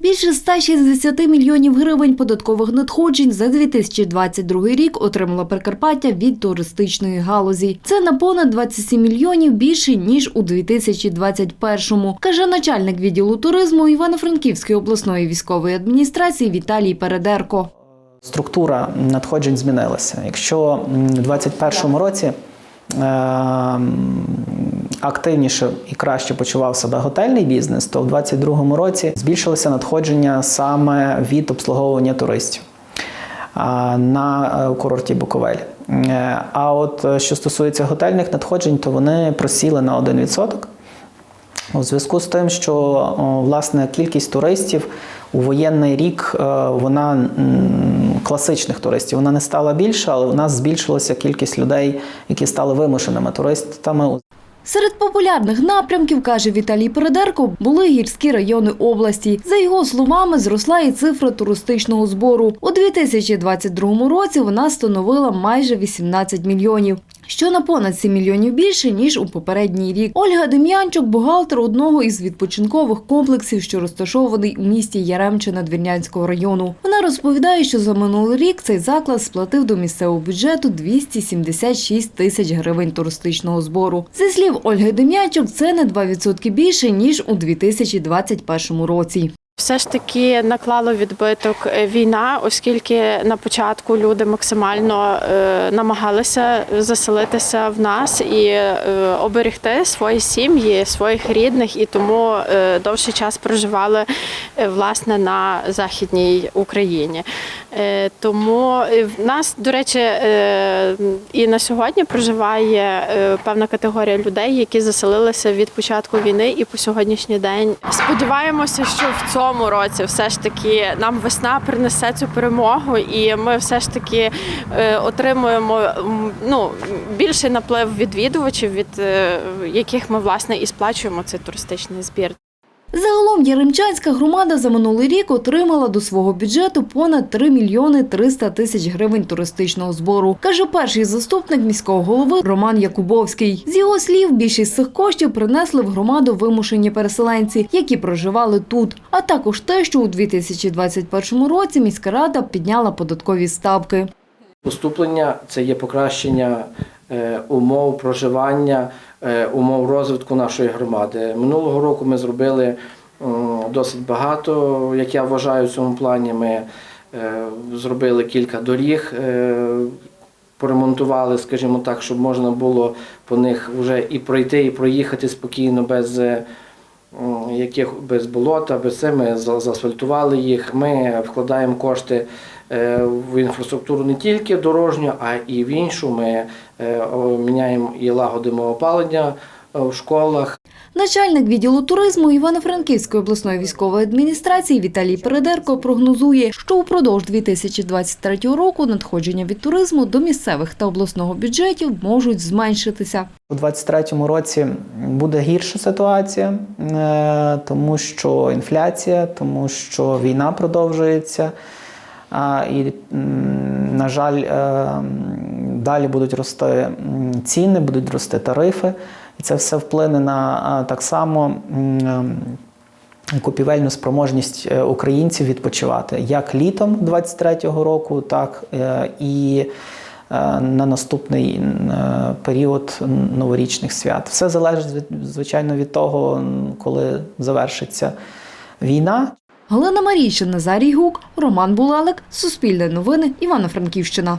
Більше 160 мільйонів гривень податкових надходжень за 2022 рік отримала Прикарпаття від туристичної галузі. Це на понад 27 мільйонів більше ніж у 2021-му, каже начальник відділу туризму Івано-Франківської обласної військової адміністрації Віталій Передерко. Структура надходжень змінилася. Якщо у 2021 році е, активніше і краще почував себе готельний бізнес, то в 2022 році збільшилося надходження саме від обслуговування туристів на е, курорті Буковель. Е, А от е, що стосується готельних надходжень, то вони просіли на 1%. У зв'язку з тим, що власне кількість туристів у воєнний рік вона класичних туристів вона не стала більше, але у нас збільшилася кількість людей, які стали вимушеними туристами. Серед популярних напрямків, каже Віталій Передерко, були гірські райони області. За його словами, зросла і цифра туристичного збору. У 2022 році вона становила майже 18 мільйонів. Що на понад 7 мільйонів більше ніж у попередній рік. Ольга Дем'янчук, бухгалтер одного із відпочинкових комплексів, що розташований у місті Яремчина Двірнянського району. Вона розповідає, що за минулий рік цей заклад сплатив до місцевого бюджету 276 тисяч гривень туристичного збору. Зі слів Ольги Дем'янчук, це на 2% більше ніж у 2021 році. Все ж таки наклало відбиток е, війна, оскільки на початку люди максимально е, намагалися заселитися в нас і е, оберегти свої сім'ї, своїх рідних, і тому довший час проживали власне на західній Україні. Тому в нас, до речі, і на сьогодні проживає певна категорія людей, які заселилися від початку війни і по сьогоднішній день. Сподіваємося, що в цьому році все ж таки нам весна принесе цю перемогу, і ми все ж таки е, отримуємо ну, більший наплив відвідувачів, від е, яких ми власне і сплачуємо цей туристичний збір. Загалом Яремчанська громада за минулий рік отримала до свого бюджету понад 3 мільйони 300 тисяч гривень туристичного збору, каже перший заступник міського голови Роман Якубовський. З його слів, більшість цих коштів принесли в громаду вимушені переселенці, які проживали тут, а також те, що у 2021 році міська рада підняла податкові ставки. Поступлення це є покращення е, умов проживання, умов розвитку нашої громади. Минулого року ми зробили досить багато, як я вважаю, в цьому плані. Ми е, зробили кілька доріг, е, поремонтували, скажімо так, щоб можна було по них вже і пройти, і проїхати спокійно без. е, яких без болота, без це ми за- заасфальтували їх. Ми вкладаємо кошти е, в інфраструктуру не тільки дорожню, а і в іншу. Ми е, міняємо і лагодимо опалення е, в школах. Начальник відділу туризму Івано-Франківської обласної військової адміністрації Віталій Передерко прогнозує, що упродовж 2023 року надходження від туризму до місцевих та обласного бюджетів можуть зменшитися. У 2023 році буде гірша ситуація, е, тому що інфляція, тому що війна продовжується. І, на жаль, е, далі будуть рости ціни, будуть рости тарифи, і це все вплине на так само ем, купівельну спроможність е, українців відпочивати як літом 23-го року, так е, і на наступний період новорічних свят. Все залежить звичайно від того, коли завершиться війна. Галина Марійщина, Назарій Гук, Роман Булалик, Суспільне новини, Івано-Франківщина.